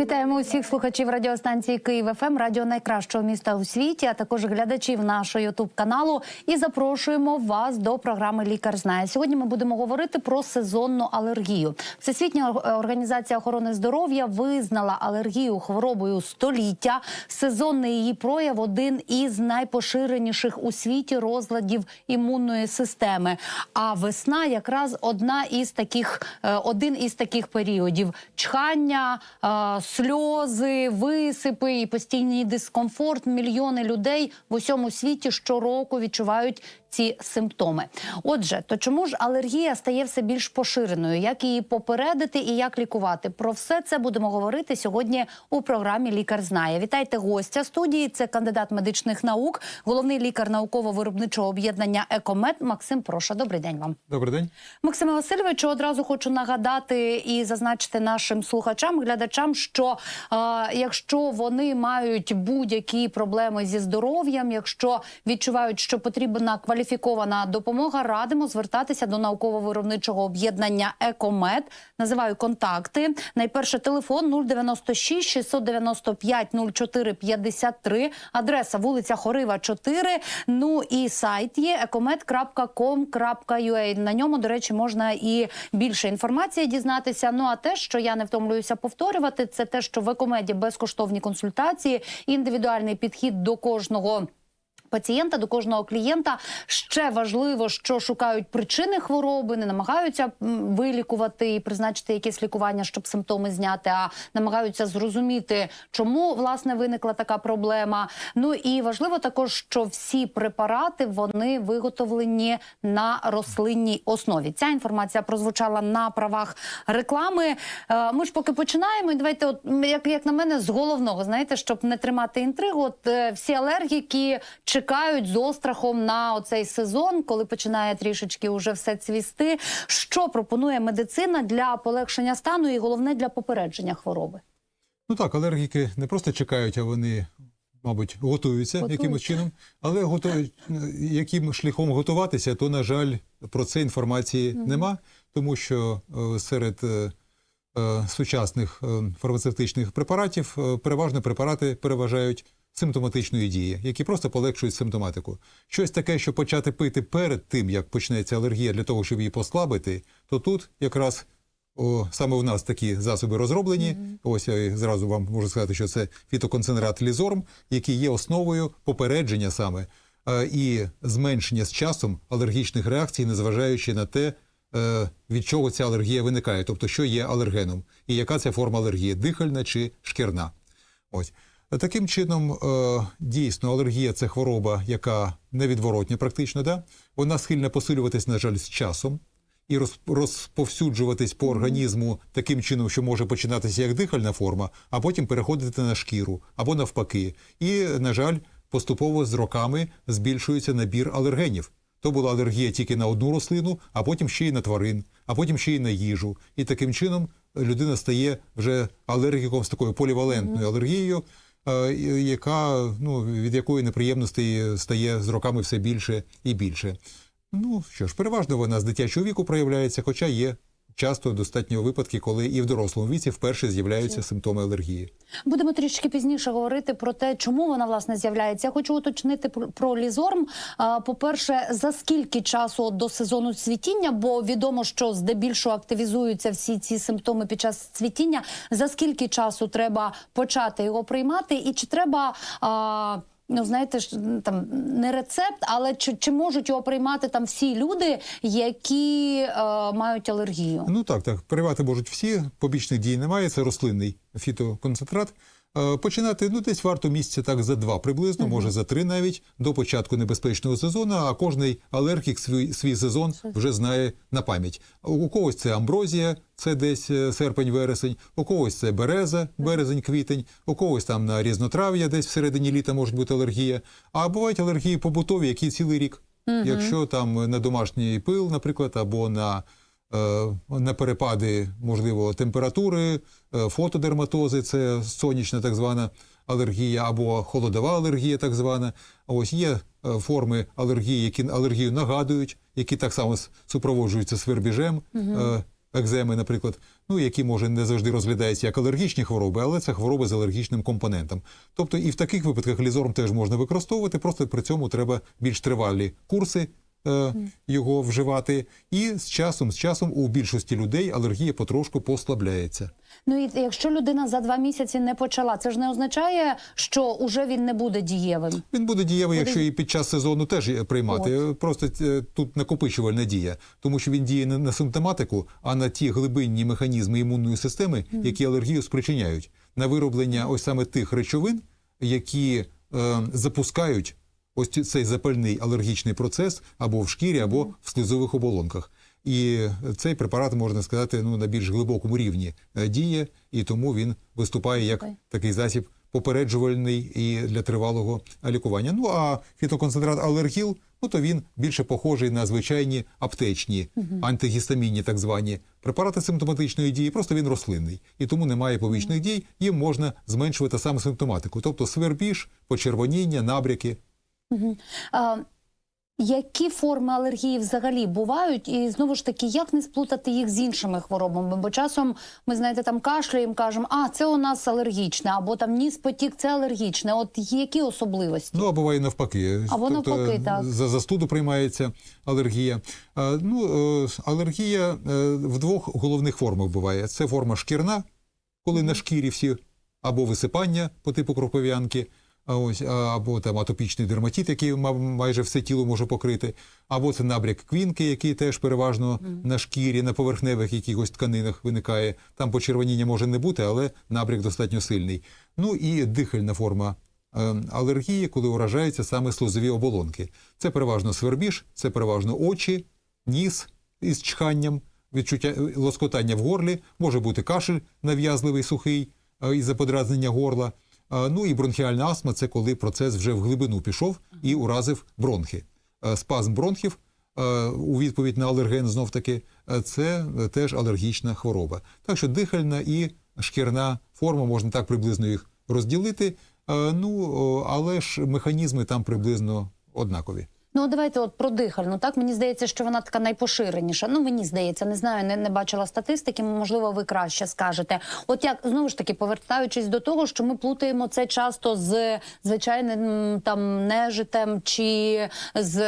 Вітаємо усіх слухачів радіостанції Київ ФМ, радіо найкращого міста у світі, а також глядачів нашого Ютуб каналу. І запрошуємо вас до програми Лікар знає. Сьогодні ми будемо говорити про сезонну алергію. Всесвітня організація охорони здоров'я визнала алергію хворобою століття. Сезонний її прояв один із найпоширеніших у світі розладів імунної системи. А весна якраз одна із таких, е, один із таких періодів: чхання. Сльози, висипи і постійний дискомфорт. Мільйони людей в усьому світі щороку відчувають ці симптоми. Отже, то чому ж алергія стає все більш поширеною? Як її попередити і як лікувати? Про все це будемо говорити сьогодні у програмі Лікар знає. Вітайте гостя студії. Це кандидат медичних наук, головний лікар науково-виробничого об'єднання Екомед Максим Проша. Добрий день вам. Добрий день. Максиме Васильовичу, одразу хочу нагадати і зазначити нашим слухачам, глядачам, що е, якщо вони мають будь-які проблеми зі здоров'ям, якщо відчувають, що потрібна кваліфікована допомога, радимо звертатися до науково-виробничого об'єднання Екомед. Називаю контакти. Найперше телефон 096 695 04 53, адреса вулиця Хорива 4, Ну і сайт є ecomed.com.ua. На ньому, до речі, можна і більше інформації дізнатися. Ну а те, що я не втомлююся повторювати, це те, що в екомеді безкоштовні консультації, індивідуальний підхід до кожного. Пацієнта до кожного клієнта ще важливо, що шукають причини хвороби, не намагаються вилікувати і призначити якесь лікування, щоб симптоми зняти, а намагаються зрозуміти, чому власне виникла така проблема. Ну і важливо також, що всі препарати вони виготовлені на рослинній основі. Ця інформація прозвучала на правах реклами. Е, Ми ж поки починаємо. Давайте, от як, як на мене, з головного, знаєте, щоб не тримати інтригу. От е, всі алергіки чекають з острахом на оцей сезон, коли починає трішечки уже все цвісти. Що пропонує медицина для полегшення стану і головне для попередження хвороби? Ну так, алергіки не просто чекають, а вони, мабуть, готуються Готуються. якимось чином. Але готують, яким шляхом готуватися, то, на жаль, про це інформації нема, тому що е, серед е, е, сучасних е, фармацевтичних препаратів переважно препарати переважають симптоматичної дії, які просто полегшують симптоматику. Щось таке, що почати пити перед тим, як почнеться алергія, для того, щоб її послабити, то тут якраз о, саме у нас такі засоби розроблені. Ось я зразу вам можу сказати, що це фітоконцентрат лізорм, який є основою попередження саме і зменшення з часом алергічних реакцій, незважаючи на те, е, від чого ця алергія виникає, тобто що є алергеном, і яка це форма алергії дихальна чи шкірна. Ось. Таким чином, е, дійсно, алергія це хвороба, яка невідворотня практично, да? вона схильна посилюватись, на жаль, з часом і роз- розповсюджуватись по організму таким чином, що може починатися як дихальна форма, а потім переходити на шкіру або навпаки. І, на жаль, поступово з роками збільшується набір алергенів. То була алергія тільки на одну рослину, а потім ще й на тварин, а потім ще й на їжу. І таким чином людина стає вже алергіком з такою полівалентною алергією, яка ну від якої неприємностей стає з роками все більше і більше. Ну що ж, переважно вона з дитячого віку проявляється, хоча є часто достатньо випадки, коли і в дорослому віці вперше з'являються симптоми алергії. Будемо трішки пізніше говорити про те, чому вона власне з'являється. Я хочу уточнити про- лізорм. По-перше, за скільки часу до сезону цвітіння, бо відомо, що здебільшого активізуються всі ці симптоми під час цвітіння. За скільки часу треба почати його приймати, і чи треба. А, Ну, знаєте, ж, там не рецепт, але чи, чи можуть його приймати там всі люди, які е, мають алергію? Ну так, так. Приймати можуть всі, побічних дій немає, це рослинний фітоконцентрат. Е, Починати ну десь варто місяця так за два приблизно, може за три навіть до початку небезпечного сезону. А кожний алергік свій, свій сезон вже знає на пам'ять. У когось це амброзія, це десь е, серпень-вересень, у когось це береза, березень-квітень, у когось там на різнотрав'я, десь всередині літа може бути алергія. А бувають алергії побутові, які цілий рік. Якщо там на домашній пил, наприклад, або на на перепади, можливо, температури, е, фотодерматози, це сонячна так звана алергія або холодова алергія, так звана. Ось є е, форми алергії, які алергію нагадують, які так само супроводжуються свербіжем. е, Екземи, наприклад, ну які може не завжди розглядаються як алергічні хвороби, але це хвороби з алергічним компонентом. Тобто і в таких випадках лізорм теж можна використовувати, просто при цьому треба більш тривалі курси е, його вживати. І з часом, з часом у більшості людей алергія потрошку послабляється. Ну і якщо людина за два місяці не почала, це ж не означає, що уже він не буде дієвим. Він буде дієвий, якщо і під час сезону теж е, приймати. Просто е, тут накопичувальна дія, тому що він діє не на симптоматику, а на ті глибинні механізми імунної системи, які алергію спричиняють, на вироблення ось саме тих речовин, які е, запускають ось цей запальний алергічний процес або в шкірі, або в слизових оболонках. І цей препарат можна сказати ну на більш глибокому рівні е, діє, і тому він виступає як такий засіб попереджувальний і для тривалого лікування. Ну а фітоконцентрат алергіл, ну то він більше похожий на звичайні аптечні антигістамінні, так звані препарати симптоматичної дії. Просто він рослинний і тому немає побічних дій. Їм можна зменшувати саме симптоматику, тобто свербіж, почервоніння, набряки. А, які форми алергії взагалі бувають? І знову ж таки, як не сплутати їх з іншими хворобами? Бо часом ми знаєте, там кашляємо, кажемо, а це у нас алергічне, або там ніс потік, це алергічне. От які особливості? Ну, а буває навпаки. Або навпаки, так. За застуду приймається алергія. Е, Ну, е, алергія е, в двох головних формах буває. Це форма шкірна, коли на шкірі всі або висипання по типу кропов'янки, а ось, або там атопічний дерматит, який майже все тіло може покрити, або це набряк квінки, який теж переважно на шкірі, на поверхневих якихось тканинах виникає. Там почервоніння може не бути, але набряк достатньо сильний. Ну і дихальна форма е, алергії, коли уражаються саме слизові оболонки. Це переважно свербіж, це переважно очі, ніс із чханням, відчуття лоскотання в горлі, може бути кашель нав'язливий, сухий е, із-за подразнення горла. Е, Ну і бронхіальна астма це коли процес вже в глибину пішов і уразив бронхи. Е, Спазм бронхів е, у відповідь на алерген знов таки це теж алергічна хвороба. Так що дихальна і шкірна форма можна так приблизно їх розділити. Ну але ж механізми там приблизно однакові. Ну, давайте от про дихальну. Так мені здається, що вона така найпоширеніша. Ну мені здається, не знаю, не, не бачила статистики. Можливо, ви краще скажете. От як знову ж таки повертаючись до того, що ми плутаємо це часто з звичайним там нежитем, чи з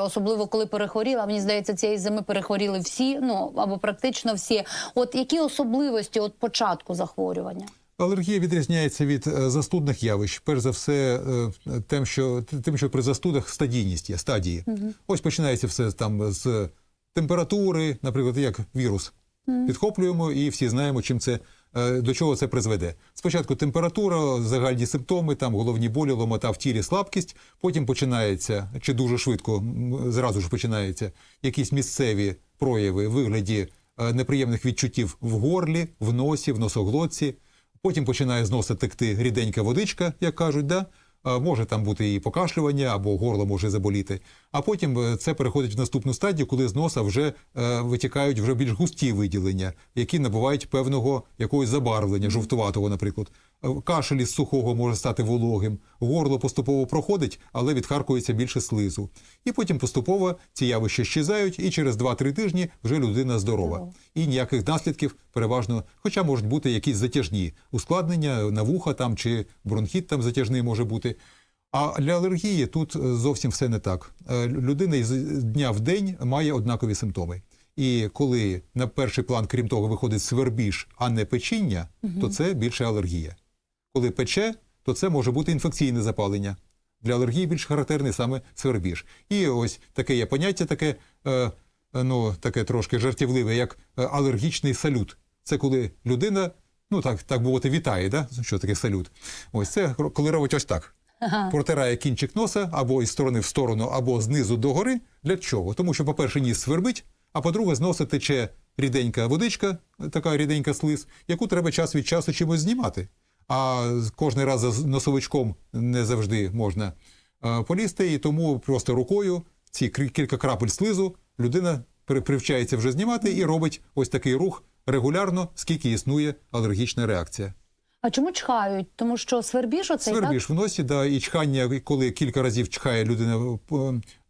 особливо коли перехворіла. Мені здається, цієї зими перехворіли всі, ну або практично всі. От які особливості от початку захворювання? Алергія відрізняється від е, застудних явищ. Перш за все, е, тим, що тим, що при застудах стадійність є стадії. Ось починається все там з температури, наприклад, як вірус. Підхоплюємо і всі знаємо, чим це е, до чого це призведе. Спочатку температура, загальні симптоми, там головні болі, ломота в тілі, слабкість. Потім починається чи дуже швидко зразу ж починається якісь місцеві прояви вигляді неприємних відчуттів в горлі, в носі, в носоглотці. Потім починає з носа текти ріденька водичка, як кажуть, да? Може там бути і покашлювання, або горло може заболіти. А потім е, це переходить в наступну стадію, коли з носа вже е, витікають вже більш густі виділення, які набувають певного якогось забарвлення, жовтуватого, наприклад. Е, Кашель із сухого може стати вологим, горло поступово проходить, але відхаркується більше слизу. І потім поступово ці явища щезають, і через 2-3 тижні вже людина здорова. Здорова. І ніяких наслідків переважно, хоча можуть бути якісь затяжні ускладнення на вуха там чи бронхіт там затяжний може бути. А для алергії тут е, зовсім все не так. Е, Людина з дня в день має однакові симптоми. І коли на перший план, крім того, виходить свербіж, а не печіння, то це більше алергія. Коли пече, то це може бути інфекційне запалення. Для алергії більш характерний саме свербіж. І ось таке є поняття, таке, е, е, ну, таке трошки жартівливе, як е, алергічний салют. Це коли людина, ну так, так мовити, вітає, да? що таке салют. Ось це коли робить ось так. Протирає кінчик носа або із сторони в сторону, або знизу до гори. Для чого? Тому що, по-перше, ніс свербить, а по-друге, з носа тече ріденька водичка, така ріденька слиз, яку треба час від часу чимось знімати. А кожен раз за носовичком не завжди можна е, полізти, і тому просто рукою ці кілька крапель слизу людина привчається вже знімати і робить ось такий рух регулярно, скільки існує алергічна реакція. А чому чхають? Тому що свербіж оцей Свербіж в носі, да, і чхання, коли кілька разів чхає людина е,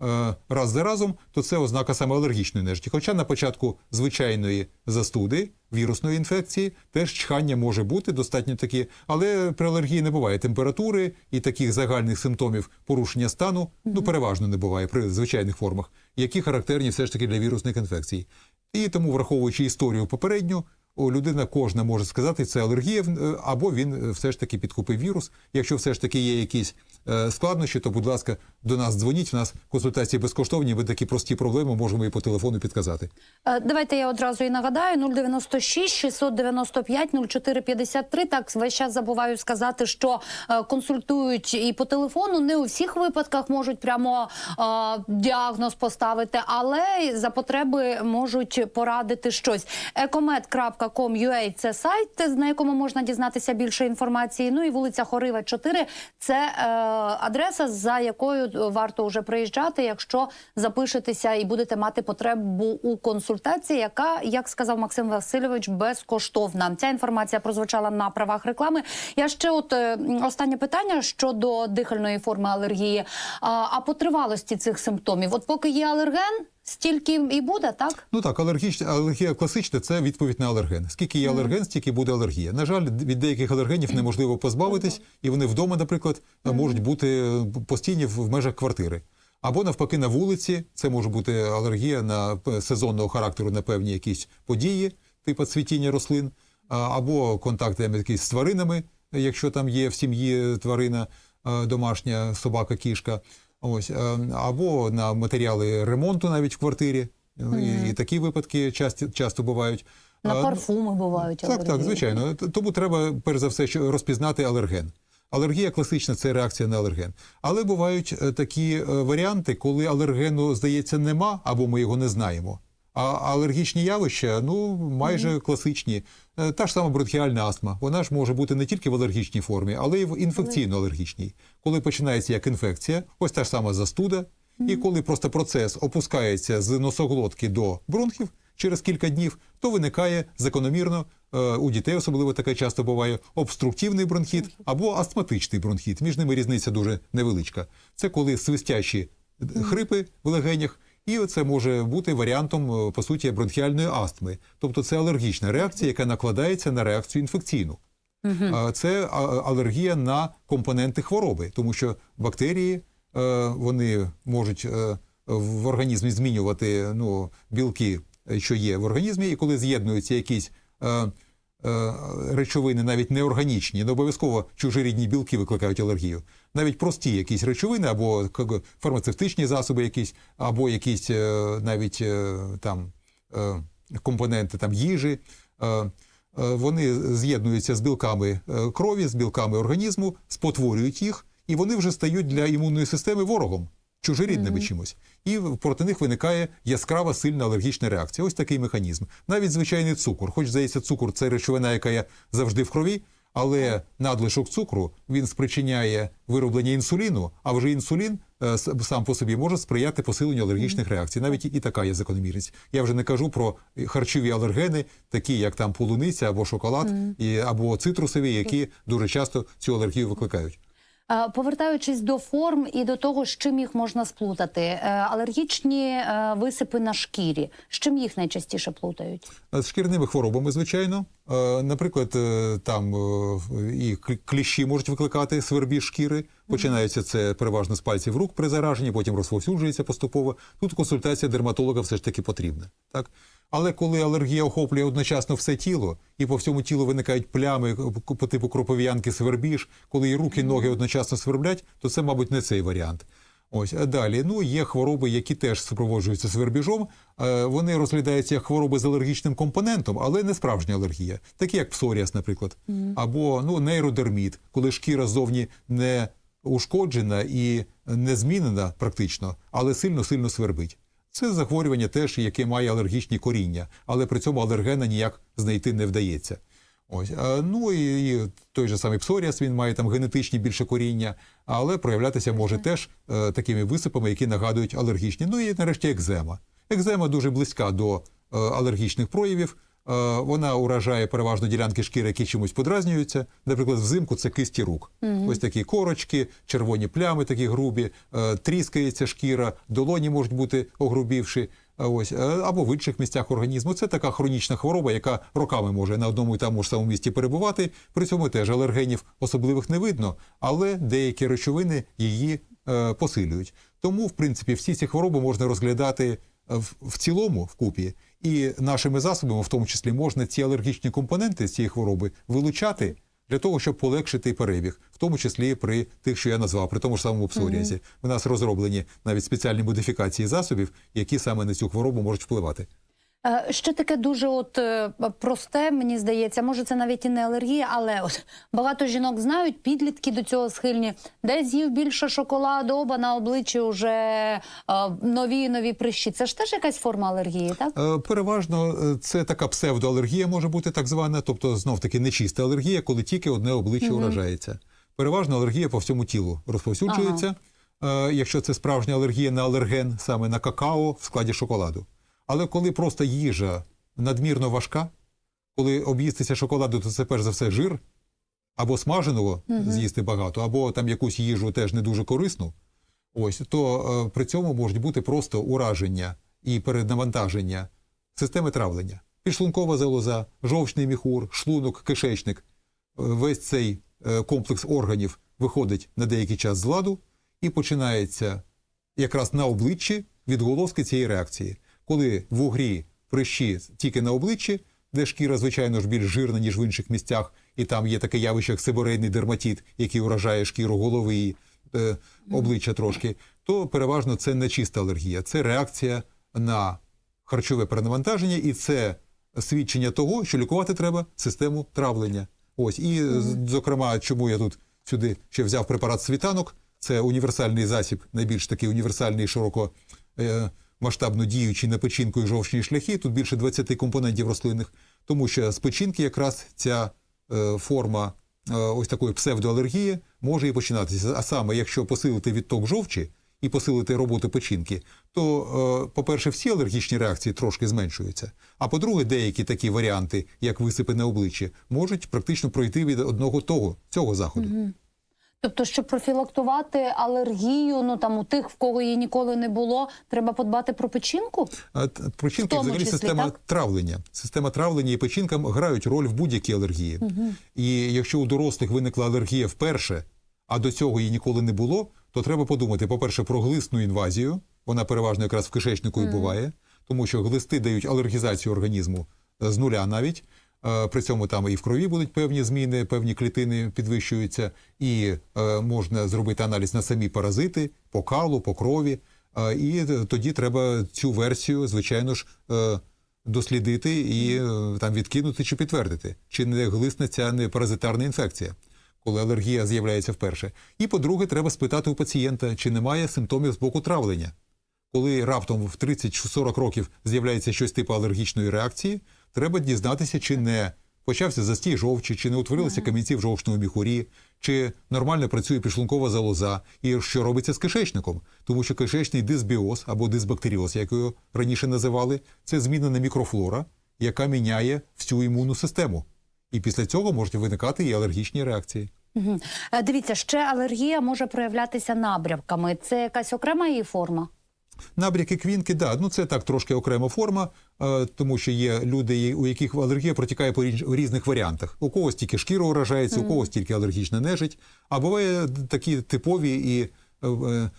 е, раз за разом, то це ознака саме алергічної нежиті. Хоча на початку звичайної застуди, вірусної інфекції, теж чхання може бути достатньо такі, але при алергії не буває температури і таких загальних симптомів порушення стану, ну переважно не буває при звичайних формах, які характерні все ж таки для вірусних інфекцій. І тому, враховуючи історію попередню, людина кожна може сказати, це алергія, е, або він е, все ж таки підкупив вірус. Якщо все ж таки є якісь складнощі, то, будь ласка, до нас дзвоніть. У нас консультації безкоштовні. Ми такі прості проблеми можемо і по телефону підказати. Е, Давайте я одразу і нагадаю: 096 695 0453. Так, весь час забуваю сказати, що е, консультують і по телефону. Не у всіх випадках можуть прямо е, діагноз поставити, але за потреби можуть порадити щось. ecomed.com.ua – це сайт, на якому можна дізнатися більше інформації. Ну і вулиця Хорива, 4 – це е, адреса, за якою варто вже приїжджати, якщо запишетеся і будете мати потребу у консультації, яка, як сказав Максим Васильович, безкоштовна. Ця інформація прозвучала на правах реклами. Я ще от е, останнє питання щодо дихальної форми алергії. А, а по тривалості цих симптомів, от поки є алерген, стільки і буде, так? Ну так, алергічна алергія класична це відповідь на алерген. Скільки є алерген, стільки буде алергія. На жаль, від деяких алергенів неможливо позбавитись, і вони вдома, наприклад, можуть бути е, постійні в межах квартири. Або навпаки на вулиці це може бути алергія на сезонного характеру на певні якісь події, типу цвітіння рослин, або контакти якісь з тваринами, якщо там є в сім'ї тварина е, домашня собака, кішка. Ось е, або на матеріали ремонту навіть в квартирі. І, і такі випадки часто, часто бувають. На парфуми бувають так, алергії. так, звичайно. Тому треба перш за все що розпізнати алерген. Алергія класична це реакція на алерген. Але бувають е, такі е, варіанти, коли алергену, здається, нема або ми його не знаємо. А алергічні явища ну майже класичні. Е, Та ж сама бронхіальна астма. Вона ж може бути не тільки в алергічній формі, але й в інфекційно-алергічній. Коли починається як інфекція, ось та ж сама застуда, і коли просто процес опускається з носоглотки до бронхів через кілька днів, то виникає закономірно е, у дітей, особливо таке часто буває, обструктивний бронхіт або астматичний бронхіт. Між ними різниця дуже невеличка. Це коли свистящі е, хрипи в легенях. І це може бути варіантом, е, по суті, бронхіальної астми. Тобто це алергічна реакція, яка накладається на реакцію інфекційну. Це алергія на компоненти хвороби, тому що бактерії е, вони можуть е, в організмі змінювати ну, білки, що є в організмі, і коли з'єднуються якісь речовини, навіть неорганічні, не обов'язково чужорідні білки викликають алергію. Навіть прості якісь речовини, або фармацевтичні засоби, якісь, або якісь е, навіть е, там е, компоненти там, їжі. е, е, Вони з'єднуються з білками е, крові, з білками організму, спотворюють їх, і вони вже стають для імунної системи ворогом, чужорідними чимось. І проти них виникає яскрава сильна алергічна реакція. Ось такий механізм. Навіть звичайний цукор, хоч здається, цукор це речовина, яка є завжди в крові. Але надлишок цукру він спричиняє вироблення інсуліну, а вже інсулін е, сам по собі може сприяти посиленню алергічних реакцій. Навіть і така є закономірність. Я вже не кажу про харчові алергени, такі як там полуниця або шоколад, і, або цитрусові, які дуже часто цю алергію викликають. Е, Повертаючись до форм і до того, з чим їх можна сплутати, Е, алергічні е, висипи на шкірі. З чим їх найчастіше плутають? З шкірними хворобами, звичайно. Наприклад, там і клі- кліщі можуть викликати свербіж шкіри. Починається це переважно з пальців рук при зараженні, потім розповсюджується поступово. Тут консультація дерматолога все ж таки потрібна. Так? Але коли алергія охоплює одночасно все тіло, і по всьому тілу виникають плями по типу кропов'янки свербіж, коли і руки, і ноги одночасно сверблять, то це, мабуть, не цей варіант. Ось а далі. Ну є хвороби, які теж супроводжуються свербіжом. Е, Вони розглядаються як хвороби з алергічним компонентом, але не справжня алергія, такі як псоріаз, наприклад, або ну нейродерміт, коли шкіра зовні не ушкоджена і не змінена практично, але сильно сильно свербить. Це захворювання теж, яке має алергічні коріння, але при цьому алергена ніяк знайти не вдається. Ось, ну і, і той же самий псоріаз, він має там генетичні більше коріння, але проявлятися може теж е, такими висипами, які нагадують алергічні. Ну і нарешті екзема. Екзема дуже близька до е, алергічних проявів, вона уражає переважно ділянки шкіри, які чимось подразнюються. Наприклад, взимку це кисті рук. Ось такі корочки, червоні плями, такі грубі, е, тріскається шкіра, долоні можуть бути огрубівши. А Ось е, або в інших місцях організму. Це така хронічна хвороба, яка роками може на одному і тому ж самому місці перебувати. При цьому теж алергенів особливих не видно, але деякі речовини її е, посилюють. Тому, в принципі, всі ці хвороби можна розглядати е, в, в цілому вкупі, і нашими засобами, в тому числі, можна ці алергічні компоненти цієї хвороби вилучати. Для того щоб полегшити перебіг, в тому числі при тих, що я назвав, при тому ж самому псоріазі. У нас розроблені навіть спеціальні модифікації засобів, які саме на цю хворобу можуть впливати. Е, Ще таке дуже от е, просте, мені здається, може це навіть і не алергія, але от багато жінок знають, підлітки до цього схильні. Десь з'їв більше шоколаду, оба на обличчі вже е, нові нові прищі. Це ж теж якась форма алергії, так? Переважно це така псевдоалергія може бути так звана, тобто знов таки нечиста алергія, коли тільки одне обличчя уражається. Переважно алергія по всьому тілу розповсюджується. Е, Якщо це справжня алергія на алерген, саме на какао в складі шоколаду. Але коли просто їжа надмірно важка, коли об'їстися шоколаду, то це перш за все жир, або смаженого з'їсти багато, або там якусь їжу теж не дуже корисну. Ось то е, при цьому можуть бути просто ураження і перенавантаження системи травлення. Підшлункова залоза, жовчний міхур, шлунок, кишечник. Е, Весь цей е, комплекс органів виходить на деякий час з ладу і починається якраз на обличчі відголоски цієї реакції. Коли в угрі прищі тільки на обличчі, де шкіра, звичайно ж, більш жирна, ніж в інших місцях, і там є таке явище, як сиборейний дерматит, який уражає шкіру голови і е, обличчя трошки, то переважно це не чиста алергія, це реакція на харчове перенавантаження, і це свідчення того, що лікувати треба систему травлення. Ось і зокрема, чому я тут сюди ще взяв препарат світанок. Це універсальний засіб, найбільш такий універсальний, широко е, масштабно діючий на печінку і жовчні шляхи. Тут більше 20 компонентів рослинних, тому що з печінки якраз ця е, форма е, ось такої псевдоалергії може і починатися. А саме, якщо посилити відток жовчі і посилити роботу печінки, то, е, по-перше, всі алергічні реакції трошки зменшуються. А по-друге, деякі такі варіанти, як висипи на обличчі, можуть практично пройти від одного того цього заходу. Тобто, щоб профілактувати алергію, ну там у тих, в кого її ніколи не було, треба подбати про печінку. А Печінки взагалі числі, система так? травлення. Система травлення і печінка грають роль в будь-якій алергії. І якщо у дорослих виникла алергія вперше, а до цього її ніколи не було, то треба подумати, по-перше, про глисну інвазію. Вона переважно якраз в кишечнику і буває, тому що глисти дають алергізацію організму е, з нуля навіть. Е, При цьому там і в крові будуть певні зміни, певні клітини підвищуються, і е, можна зробити аналіз на самі паразити по калу, по крові. Е, І тоді треба цю версію, звичайно ж, дослідити і там відкинути чи підтвердити, чи не глисна ця не паразитарна інфекція, коли алергія з'являється вперше. І по-друге, треба спитати у пацієнта, чи немає симптомів з боку травлення. Коли раптом в 30-40 років з'являється щось типу алергічної реакції, треба дізнатися, чи не почався застій жовчі, чи не утворилися камінці в жовчному міхурі, чи нормально працює підшлункова залоза, і що робиться з кишечником. Тому що кишечний дисбіоз або дисбактеріоз, як його раніше називали, це змінена мікрофлора, яка міняє всю імунну систему. І після цього можуть виникати і алергічні реакції. Угу. Дивіться, ще алергія може проявлятися набрявками. Це якась окрема її форма. Набряки квінки, да, ну це так трошки окрема форма, е, тому що є люди, у яких алергія протікає по різних варіантах. У когось тільки шкіра уражається, у когось тільки алергічна нежить. А буває такі типові і е,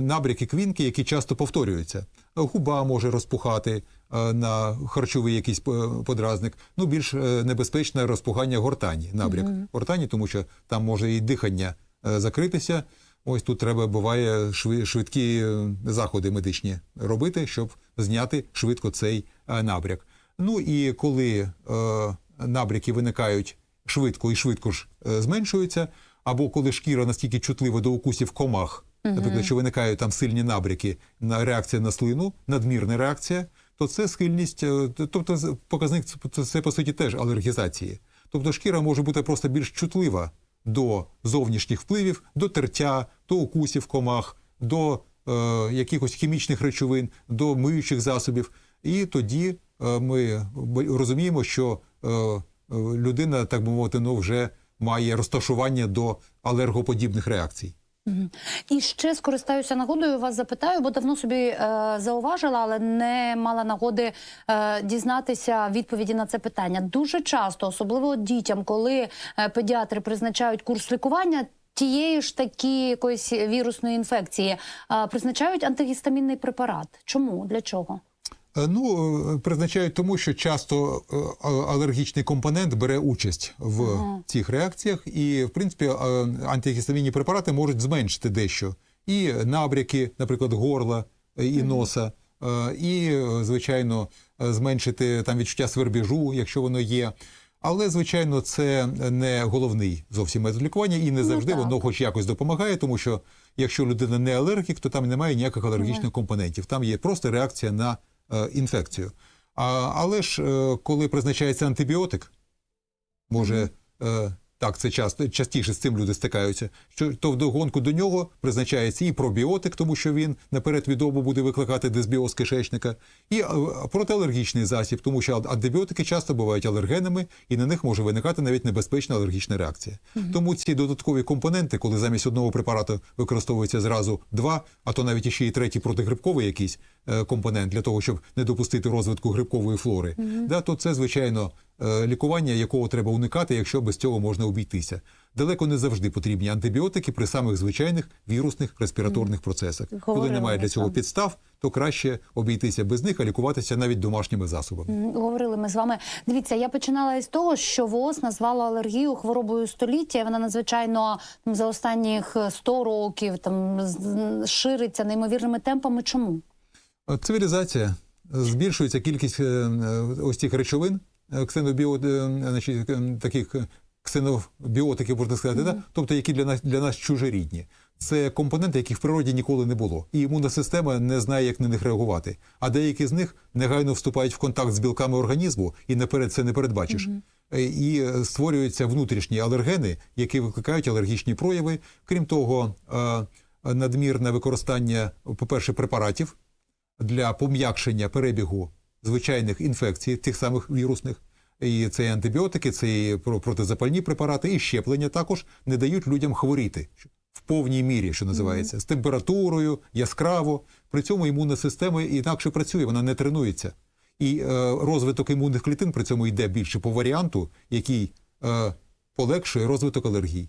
набряки квінки, які часто повторюються. Губа може розпухати е, на харчовий якийсь подразник. Ну, більш небезпечне розпухання гортані, набряк гортані, тому що там може і дихання закритися. Ось тут треба буває швидкі е, заходи медичні робити, щоб зняти швидко цей е, набряк. Ну і коли е, набряки виникають швидко і швидко ж зменшуються, або коли шкіра настільки чутлива до укусів комах, наприклад, що виникають там сильні набряки, на реакція на слину, надмірна реакція, то це схильність, тобто показник це по суті теж алергізації. Тобто шкіра може бути просто більш чутлива до зовнішніх впливів, до тертя, до укусів комах, до е, якихось хімічних речовин, до миючих засобів. І тоді е, ми розуміємо, що е, людина, так би мовити, ну вже має розташування до алергоподібних реакцій. І ще скористаюся нагодою. Вас запитаю, бо давно собі е, зауважила, але не мала нагоди е, дізнатися відповіді на це питання. Дуже часто, особливо дітям, коли е, педіатри призначають курс лікування. Тієї ж такі якоїсь вірусної інфекції е, призначають антигістамінний препарат. Чому для чого? Е, Ну, е, призначають тому, що часто е, алергічний компонент бере участь в цих реакціях, і, в принципі, антигістамінні препарати можуть зменшити дещо. І набряки, наприклад, горла і носа, і, звичайно, зменшити там відчуття свербіжу, якщо воно є. Але, звичайно, це не головний зовсім метод лікування, і не завжди так. воно хоч якось допомагає, тому що якщо людина не алергік, то там немає ніяких алергічних компонентів. Там є просто реакція на інфекцію. А, але ж е, коли призначається антибіотик, може. Так, це часто частіше з цим люди стикаються. Що то вдогонку до нього призначається і пробіотик, тому що він наперед відомо буде викликати дисбіоз кишечника, і е, протиалергічний засіб, тому що антибіотики часто бувають алергенами, і на них може виникати навіть небезпечна алергічна реакція. Тому ці додаткові компоненти, коли замість одного препарату використовується зразу два, а то навіть іще і третій протигрибковий якийсь е, компонент для того, щоб не допустити розвитку грибкової флори, да, то це звичайно лікування, якого треба уникати, якщо без цього можна обійтися. Далеко не завжди потрібні антибіотики при самих звичайних вірусних респіраторних процесах. Коли немає для цього підстав, то краще обійтися без них, а лікуватися навіть домашніми засобами. Говорили ми з вами. Дивіться, я починала із того, що ВОЗ назвала алергію хворобою століття. Вона надзвичайно там, за останніх е, 100 років там шириться неймовірними темпами. Чому? Е, Цивілізація збільшується кількість е, е, ось цих речовин, е, ксенобіо, е, значить, е, таких е, ксенобіотиків, можна сказати, да? тобто які для нас для нас чужорідні. Це компоненти, яких в природі ніколи не було, і імунна система не знає, як на них реагувати. А деякі з них негайно вступають в контакт з білками організму, і наперед це не передбачиш. Е, І е, створюються внутрішні алергени, які викликають алергічні прояви. Крім того, надмірне використання, по-перше, препаратів для пом'якшення перебігу звичайних інфекцій, тих самих вірусних. І це і антибіотики, це і про- протизапальні препарати, і щеплення також не дають людям хворіти в повній мірі, що називається, з температурою, яскраво. При цьому імунна система інакше працює, вона не тренується. І е, розвиток імунних клітин при цьому йде більше по варіанту, який е, полегшує розвиток алергій.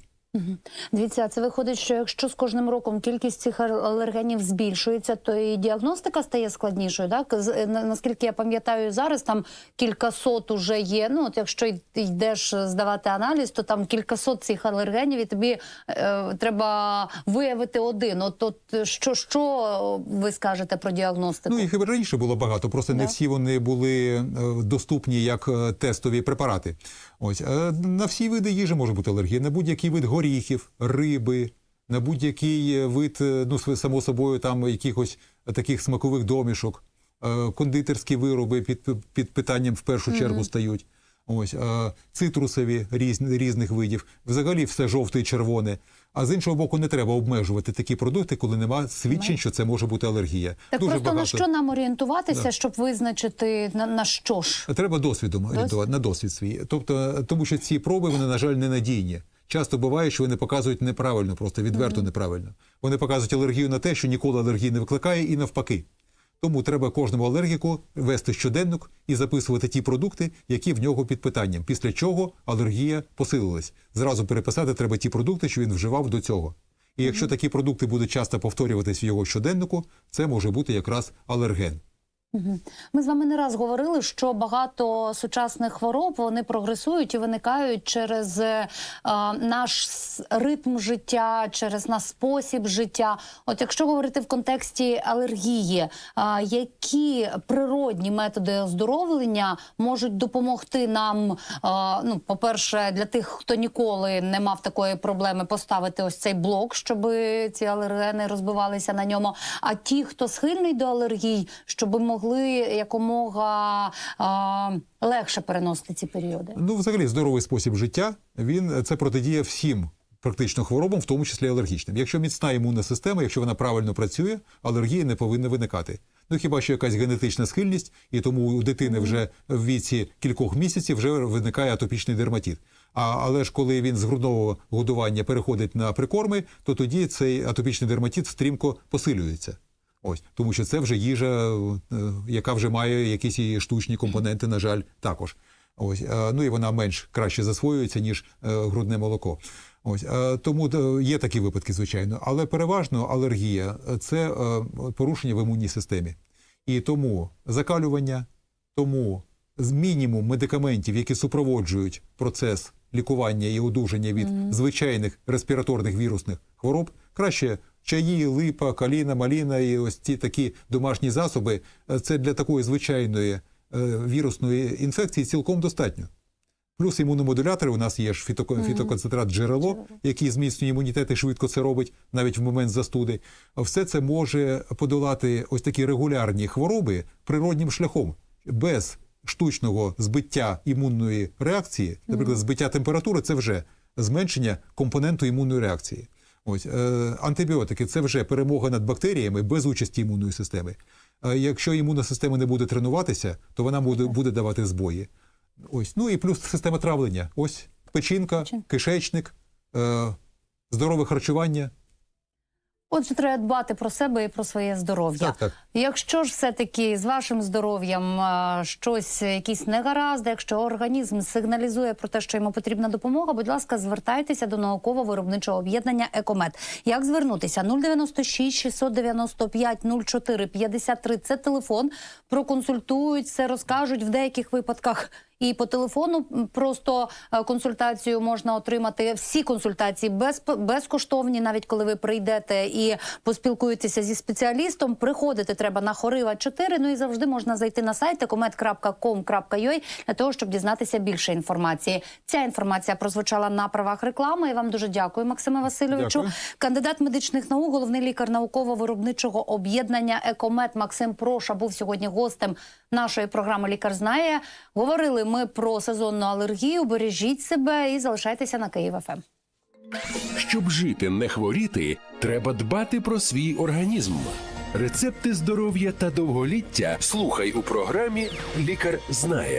Дивіться, це виходить, що якщо з кожним роком кількість цих алергенів збільшується, то і діагностика стає складнішою. Так е, на- наскільки я пам'ятаю, зараз там кількасот уже є. Ну от якщо йдеш здавати аналіз, то там кількасот цих алергенів, і тобі е, треба виявити один. От, от що, що ви скажете про діагностику? Ну їх і раніше було багато, просто не Да. всі вони були е, доступні як е, тестові препарати. Ось на всі види їжі може бути алергія, на будь-який вид горіхів, риби, на будь-який е, вид, е, ну само собою, там якихось таких смакових домішок, е, кондитерські вироби під, під питанням в першу чергу стають. Ось цитрусові різ, різних видів, взагалі все жовте і червоне. А з іншого боку, не треба обмежувати такі продукти, коли нема свідчень, що це може бути алергія. так Дуже просто на що нам орієнтуватися, щоб визначити на, на що ж? Треба досвідом орієнтувати на досвід свій. Тобто, тому що ці проби вони, на жаль, ненадійні. Часто буває, що вони показують неправильно, просто відверто неправильно. Вони показують алергію на те, що ніколи алергії не викликає, і навпаки. Тому треба кожному алергіку вести щоденник і записувати ті продукти, які в нього під питанням. Після чого алергія посилилась. Зразу переписати треба ті продукти, що він вживав до цього. І якщо такі продукти будуть часто повторюватись в його щоденнику, це може бути якраз алерген. Ми з вами не раз говорили, що багато сучасних хвороб вони прогресують і виникають через е, наш ритм життя, через наш спосіб життя. От якщо говорити в контексті алергії, е, які природні методи оздоровлення можуть допомогти нам, е, ну, по-перше, для тих, хто ніколи не мав такої проблеми, поставити ось цей блок, щоб ці алергени розбивалися на ньому. А ті, хто схильний до алергій, щоб могли якомога а, легше переносити ці періоди. Ну, взагалі, здоровий спосіб життя він це протидіє всім практично хворобам, в тому числі алергічним. Якщо міцна імунна система, якщо вона правильно працює, алергії не повинні виникати. Ну хіба що якась генетична схильність, і тому у дитини вже в віці кількох місяців вже виникає атопічний дерматит. А але ж коли він з грудного годування переходить на прикорми, то тоді цей атопічний дерматит стрімко посилюється. Ось тому, що це вже їжа, е, яка вже має якісь її штучні компоненти, на жаль, також. Ось е, ну і вона менш краще засвоюється ніж е, грудне молоко. Ось тому є такі випадки, звичайно, але переважно алергія це порушення в імунній системі. І тому закалювання, тому з мінімум медикаментів, які супроводжують процес лікування і одужання від звичайних респіраторних вірусних хвороб, краще чаї, липа, каліна, маліна і ось ці такі домашні засоби. е, Це для такої звичайної е, вірусної інфекції цілком достатньо. Плюс імуномодулятори у нас є ж фітоко- фітоконцентрат джерело, який зміцнює імунітет і швидко це робить навіть в момент застуди. Все це може подолати ось такі регулярні хвороби природнім шляхом без штучного збиття імунної реакції, наприклад, збиття температури це вже зменшення компоненту імунної реакції. Ось е, антибіотики це вже перемога над бактеріями без участі імунної системи. Е, якщо імунна система не буде тренуватися, то вона буде, буде давати збої. Ось, ну і плюс система травлення. Ось печінка, кишечник, е, здорове харчування. Отже, треба дбати про себе і про своє здоров'я. Так, так. Якщо ж все-таки з вашим здоров'ям а, щось, якісь негаразди, якщо організм сигналізує про те, що йому потрібна допомога, будь ласка, звертайтеся до науково-виробничого об'єднання Екомет. Як звернутися? 096 695 04 53 – це телефон. Проконсультують, все розкажуть в деяких випадках. І по телефону просто е, консультацію можна отримати. Всі консультації без, безкоштовні, навіть коли ви прийдете і поспілкуєтеся зі спеціалістом. Приходити треба на Хорива 4, Ну і завжди можна зайти на сайт ecomed.com.ua для того, щоб дізнатися більше інформації. Ця інформація прозвучала на правах реклами. Я вам дуже дякую, Максиме Васильовичу. Дякую. Кандидат медичних наук, головний лікар науково-виробничого об'єднання Екомет Максим Проша був сьогодні гостем нашої програми Лікар знає. Говорили ми про сезонну алергію. Бережіть себе і залишайтеся на Київ ФМ. Щоб жити, не хворіти, треба дбати про свій організм. Рецепти здоров'я та довголіття слухай у програмі Лікар знає.